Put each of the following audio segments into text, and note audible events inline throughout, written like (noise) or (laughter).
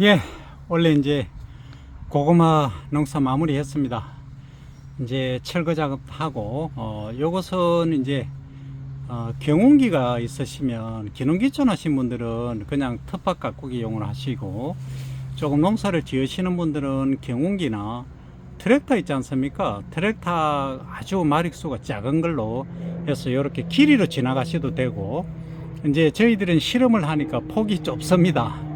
예, 원래 이제 고구마 농사 마무리 했습니다. 이제 철거 작업하고 어 요것은 이제 어 경운기가 있으시면 기농기촌 하신 분들은 그냥 텃밭 가꾸기 용을 하시고 조금 농사를 지으시는 분들은 경운기나 트랙터 있지 않습니까? 트랙터 아주 마력수가 작은 걸로 해서 이렇게 길이로 지나가셔도 되고 이제 저희들은 실험을 하니까 폭이 좁습니다.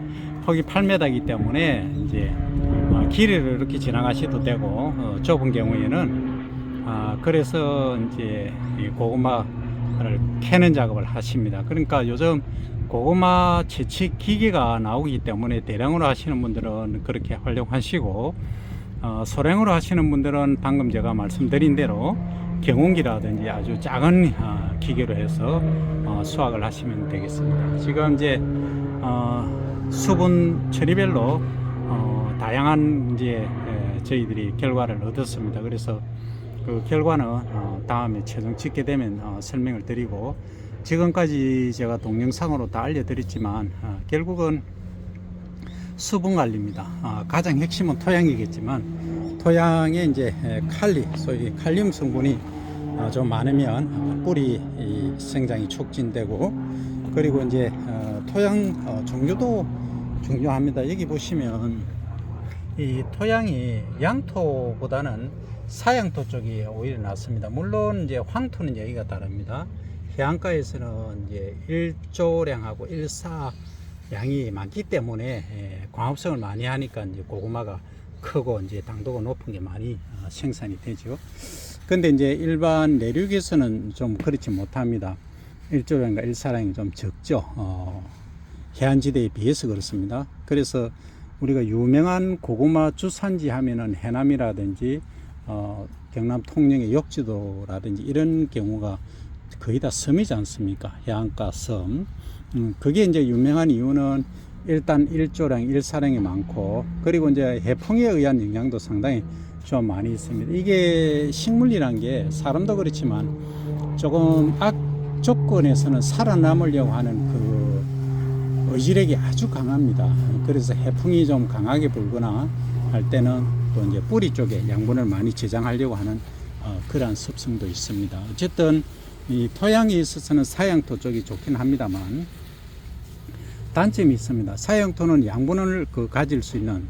폭이 8m이기 때문에 이제 어, 길이를 이렇게 지나가셔도 되고 어, 좁은 경우에는 아, 그래서 이제 이 고구마를 캐는 작업을 하십니다. 그러니까 요즘 고구마 채취 기계가 나오기 때문에 대량으로 하시는 분들은 그렇게 활용하시고 어, 소량으로 하시는 분들은 방금 제가 말씀드린 대로 경운기라든지 아주 작은 어, 기계로 해서 어, 수확을 하시면 되겠습니다. 지금 이제 어, 수분 처리별로 어, 다양한 이제 에, 저희들이 결과를 얻었습니다. 그래서 그 결과는 어, 다음에 최종 찍게 되면 어, 설명을 드리고 지금까지 제가 동영상으로 다 알려드렸지만 어, 결국은 수분 관리입니다. 아, 가장 핵심은 토양이겠지만 토양에 이제 에, 칼리, 소위 칼륨 성분이 어, 좀 많으면 어, 뿌리 이 생장이 촉진되고 그리고 이제 어, 토양 어, 종류도 중요합니다. 여기 보시면 이 토양이 양토보다는 사양토 쪽이 오히려 낫습니다. 물론 이제 황토는 얘기가 다릅니다. 해안가에서는 이제 일조량하고 일사 양이 많기 때문에 예, 광합성을 많이 하니까 이제 고구마가 크고 이제 당도가 높은 게 많이 어, 생산이 되죠. 근데 이제 일반 내륙에서는 좀 그렇지 못합니다. 일조량과 일사량이 좀 적죠. 어, 해안지대에 비해서 그렇습니다. 그래서 우리가 유명한 고구마 주산지 하면은 해남이라든지 어, 경남 통영의 욕지도라든지 이런 경우가 거의 다 섬이지 않습니까? 해안가 섬. 음, 그게 이제 유명한 이유는 일단 일조량, 일사량이 많고 그리고 이제 해풍에 의한 영향도 상당히 좀 많이 있습니다. 이게 식물이란 게 사람도 그렇지만 조금 악 조건에서는 살아남으려고 하는 그 의지력이 아주 강합니다. 그래서 해풍이 좀 강하게 불거나 할 때는 또 이제 뿌리 쪽에 양분을 많이 저장하려고 하는 어, 그러한 습성도 있습니다. 어쨌든 이 토양에 있어서는 사양토 쪽이 좋긴 합니다만 단점이 있습니다. 사양토는 양분을 그 가질 수 있는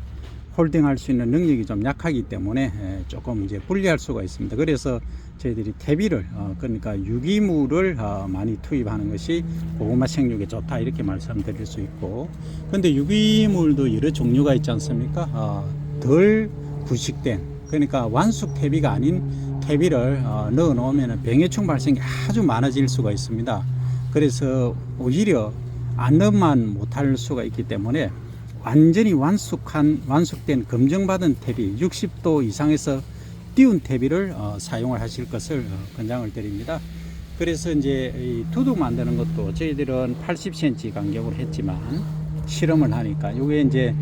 홀딩할 수 있는 능력이 좀 약하기 때문에 에, 조금 이제 불리할 수가 있습니다. 그래서 저희들이 퇴비를 어, 그러니까 유기물을 어, 많이 투입하는 것이 고구마 생육에 좋다 이렇게 말씀드릴 수 있고 근데 유기물도 여러 종류가 있지 않습니까? 어, 덜 구식된 그러니까 완숙 퇴비가 아닌 퇴비를 어, 넣어 놓으면 병해충 발생이 아주 많아질 수가 있습니다. 그래서 오히려 안 넣으면 못할 수가 있기 때문에 완전히 완숙한 완숙된 검증받은 퇴비 60도 이상에서 띄운 퇴비를 어, 사용을 하실 것을 어, 권장을 드립니다. 그래서 이제 이 두둑 만드는 것도 저희들은 80cm 간격으로 했지만 실험을 하니까 이게 이제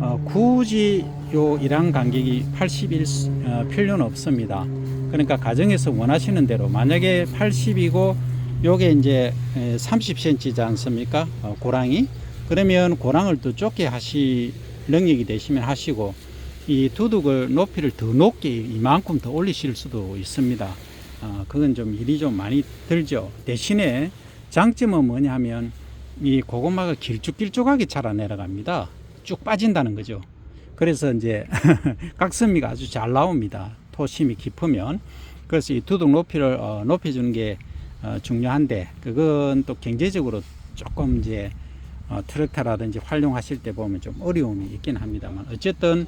어, 굳이 요 일항 간격이 81 어, 필요는 없습니다. 그러니까 가정에서 원하시는 대로 만약에 80이고 요게 이제 30cm지 않습니까? 어, 고랑이 그러면 고랑을 더 좁게 하시 능력이 되시면 하시고 이 두둑을 높이를 더 높게 이만큼 더 올리실 수도 있습니다. 어, 그건 좀 일이 좀 많이 들죠. 대신에 장점은 뭐냐 하면 이 고구마가 길쭉길쭉하게 자라 내려갑니다. 쭉 빠진다는 거죠. 그래서 이제 (laughs) 각선미가 아주 잘 나옵니다. 토심이 깊으면. 그래서 이 두둑 높이를 어, 높여주는 게 어, 중요한데 그건 또 경제적으로 조금 이제 어, 트랙터라든지 활용하실 때 보면 좀 어려움이 있긴 합니다만 어쨌든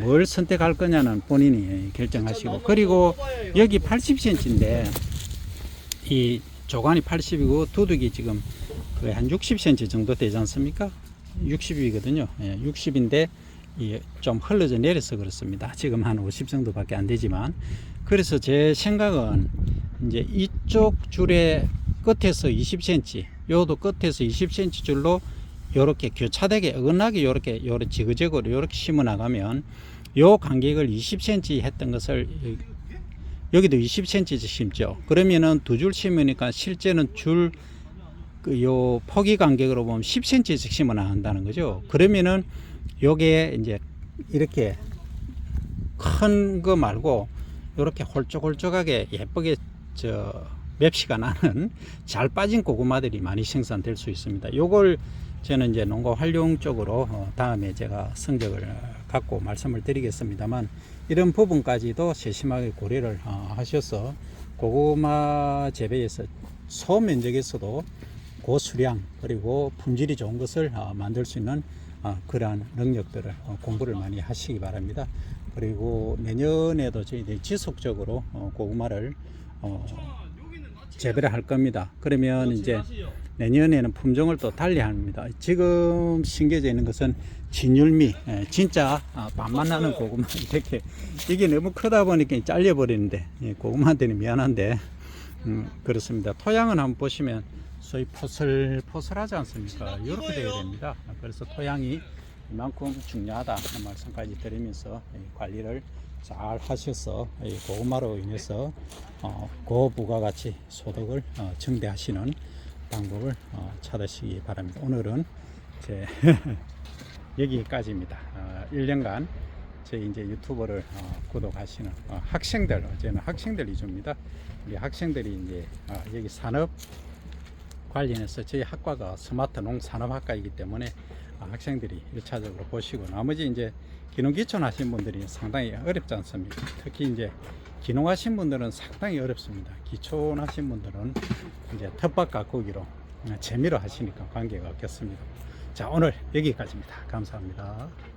뭘 선택할 거냐는 본인이 결정하시고 그리고 여기 80cm인데 이 조간이 80이고 두둑이 지금 거의 한 60cm 정도 되지 않습니까? 60이거든요. 예, 60인데 좀 흘러져 내려서 그렇습니다. 지금 한 50 정도밖에 안 되지만 그래서 제 생각은 이제 이쪽 줄의 끝에서 20cm, 요도 끝에서 20cm 줄로 요렇게 교차되게 어긋나게 요렇게 요렇게 지그재그로 요렇게 심어 나가면 요 간격을 20cm 했던 것을 여기도 20cm 심죠. 그러면은 두 줄 심으니까 실제는 줄 그 요 포기 간격으로 보면 10cm씩 심어 나간다는 거죠. 그러면은 요게 이제 이렇게 큰 거 말고 이렇게 홀쭉홀쭉하게 예쁘게 저 맵시가 나는 (laughs) 잘 빠진 고구마들이 많이 생산될 수 있습니다. 요걸 저는 이제 농가 활용 쪽으로 어, 다음에 제가 성적을 갖고 말씀을 드리겠습니다만 이런 부분까지도 세심하게 고려를 어, 하셔서 고구마 재배에서 소면적에서도 고수량 그리고 품질이 좋은 것을 어, 만들 수 있는 어, 그러한 능력들을 어, 공부를 많이 하시기 바랍니다. 그리고 내년에도 저희들이 지속적으로 어, 고구마를 어, 재배를 할 겁니다. 그러면 이제 내년에는 품종을 또 달리 합니다. 지금 심겨져 있는 것은 진율미, 예, 진짜 아, 맛만 나는 고구마 (laughs) 이렇게 이게 너무 크다 보니까 잘려 버리는데 예, 고구마한테는 미안한데 음, 그렇습니다. 토양은 한번 보시면 소위 포슬포슬하지 않습니까? 이렇게 되어야 됩니다. 그래서 토양이 이만큼 중요하다 하는 말씀까지 드리면서 이 관리를 잘 하셔서 이 고구마로 인해서 어, 고부가가치 소득을 어, 증대하시는 방법을 어, 찾으시기 바랍니다. 오늘은 제 (laughs) 여기까지입니다. 어, 1년간 저희 이제 유튜버를 어, 구독하시는 어, 학생들, 저는 학생들 위주입니다. 우리 학생들이 이제 어, 여기 산업 관련해서 저희 학과가 스마트 농산업학과이기 때문에 어, 학생들이 1차적으로 보시고 나머지 이제 기농기촌 하신 분들이 상당히 어렵지 않습니까? 특히 이제 기농하신 분들은 상당히 어렵습니다. 기촌 하신 분들은 이제 텃밭 가꾸기로 어, 재미로 하시니까 관계가 없겠습니다. 자, 오늘 여기까지입니다. 감사합니다.